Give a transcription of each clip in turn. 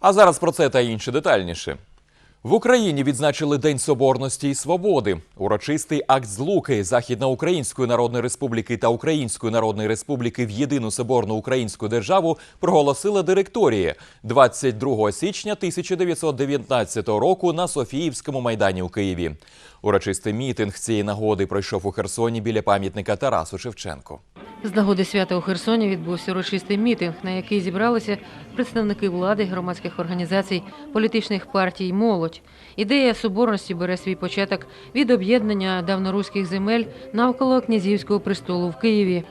А зараз про це та інше детальніше. В Україні відзначили День Соборності і Свободи. Урочистий акт злуки Західноукраїнської Народної Республіки та Української Народної Республіки в єдину соборну українську державу проголосила директорія 22 січня 1919 року на Софіївському майдані у Києві. Урочистий мітинг цієї нагоди пройшов у Херсоні біля пам'ятника Тарасу Шевченку. З нагоди свята у Херсоні відбувся урочистий мітинг, на який зібралися представники влади, громадських організацій, політичних партій, молодь. Ідея соборності бере свій початок від об'єднання давноруських земель навколо князівського престолу в Києві.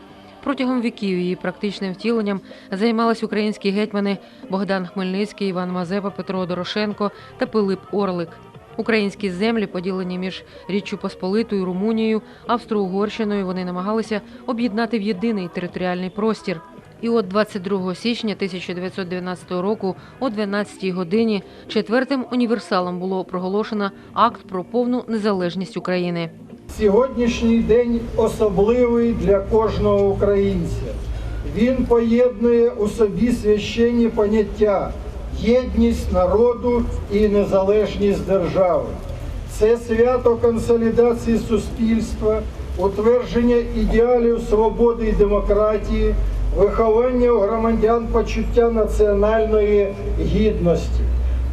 Протягом віків її практичним втіленням займались українські гетьмани Богдан Хмельницький, Іван Мазепа, Петро Дорошенко та Пилип Орлик. Українські землі, поділені між Річчю Посполитою, Румунією, Австро-Угорщиною, вони намагалися об'єднати в єдиний територіальний простір. І от 22 січня 1919 року о 12 годині четвертим універсалом було проголошено акт про повну незалежність України. Сьогоднішній день особливий для кожного українця. Він поєднує у собі священні поняття єдність народу і незалежність держави. Це свято консолідації суспільства, утвердження ідеалів свободи і демократії, виховання у громадян почуття національної гідності.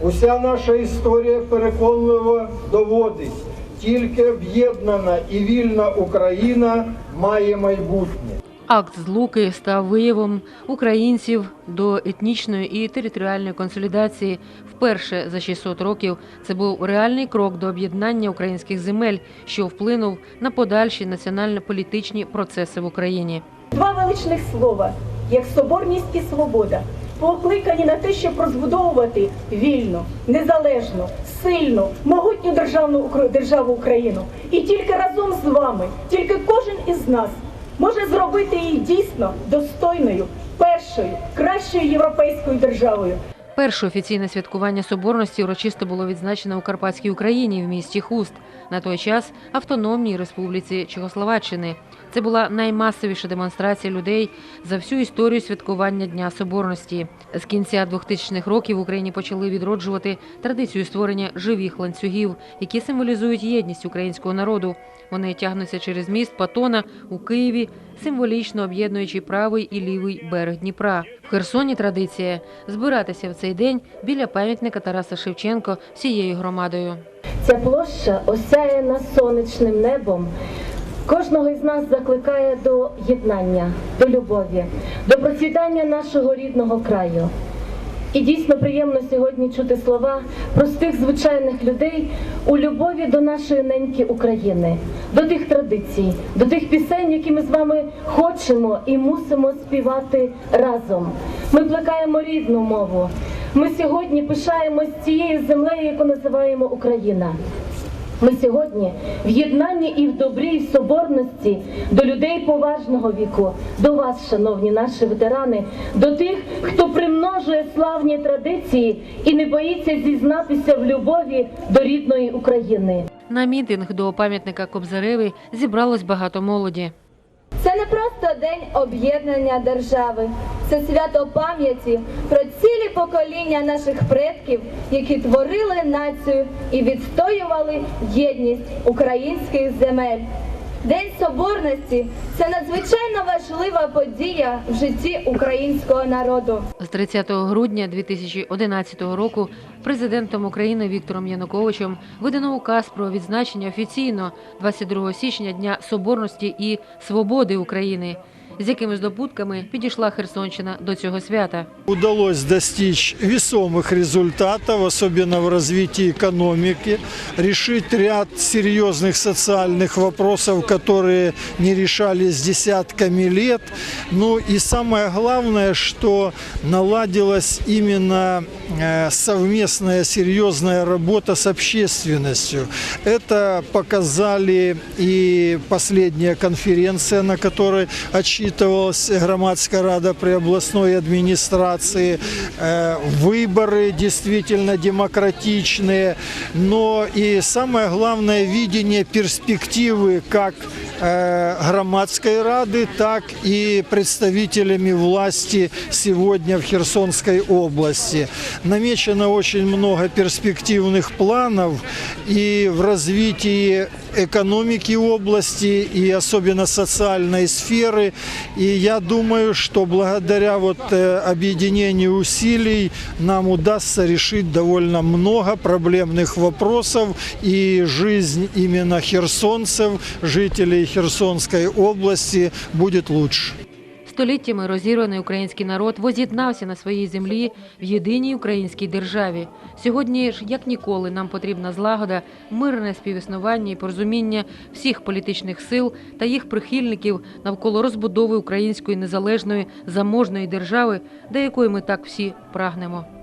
Уся наша історія переконливо доводить, тільки об'єднана і вільна Україна має майбутнє. Акт злуки став виявом українців до етнічної і територіальної консолідації. Вперше за 600 років це був реальний крок до об'єднання українських земель, що вплинув на подальші національно-політичні процеси в Україні. Два величних слова, як соборність і свобода, покликані на те, щоб розбудовувати вільну, незалежну, сильну, могутню державну державу Україну. І тільки разом з вами, тільки кожен із нас може зробити її дійсно достойною, першою, кращою європейською державою. Перше офіційне святкування соборності урочисто було відзначено у Карпатській Україні в місті Хуст, на той час автономній республіці Чехословаччини. Це була наймасовіша демонстрація людей за всю історію святкування Дня Соборності. З кінця 2000-х років в Україні почали відроджувати традицію створення живих ланцюгів, які символізують єдність українського народу. Вони тягнуться через міст Патона у Києві, символічно об'єднуючи правий і лівий берег Дніпра. В Херсоні традиція збиратися в цей день біля пам'ятника Тараса Шевченко всією громадою. Ця площа осяяна сонячним небом. Кожного із нас закликає до єднання, до любові, до процвітання нашого рідного краю. І дійсно приємно сьогодні чути слова простих звичайних людей у любові до нашої неньки України, до тих традицій, до тих пісень, які ми з вами хочемо і мусимо співати разом. Ми плекаємо рідну мову. Ми сьогодні пишаємось цією землею, яку називаємо Україна. Ми сьогодні в єднанні і в добрі, і в соборності до людей поважного віку, до вас, шановні наші ветерани, до тих, хто примножує славні традиції і не боїться зізнатися в любові до рідної України. На мітинг до пам'ятника Кобзареві зібралось багато молоді. Це не просто день об'єднання держави, це свято пам'яті про цілі покоління наших предків, які творили націю і відстоювали єдність українських земель. День Соборності це надзвичайно важлива подія в житті українського народу. З 30 грудня 2011 року президентом України Віктором Януковичем видано указ про відзначення офіційно 22 січня Дня Соборності і Свободи України З якими здобутками підійшла Херсонщина до цього свята. Удалось достичь весомых результатов, особенно в развитии экономики, решить ряд серьезных социальных вопросов, которые не решались десятками лет. Ну и самое главное, что наладилась именно э, совместная серьезная работа с общественностью. Это показали и последняя конференция, на которой отчитывалась громадская рада при областной администрации. Э, Выборы действительно демократичные, но и самое главное видение перспективы как э, громадской рады, так и представителями власти сегодня в Херсонской области. Намечено очень много перспективных планов и в развитии экономики области и особенно социальной сферы. И я думаю, что благодаря вот э, объединению усилий нам удастся решить довольно много проблемных вопросов и жизнь именно херсонцев, жителей Херсонской области будет лучше. Століттями розірваний український народ воз'єднався на своїй землі в єдиній українській державі. Сьогодні ж, як ніколи, нам потрібна злагода, мирне співіснування і порозуміння всіх політичних сил та їх прихильників навколо розбудови української незалежної заможної держави, до якої ми так всі прагнемо.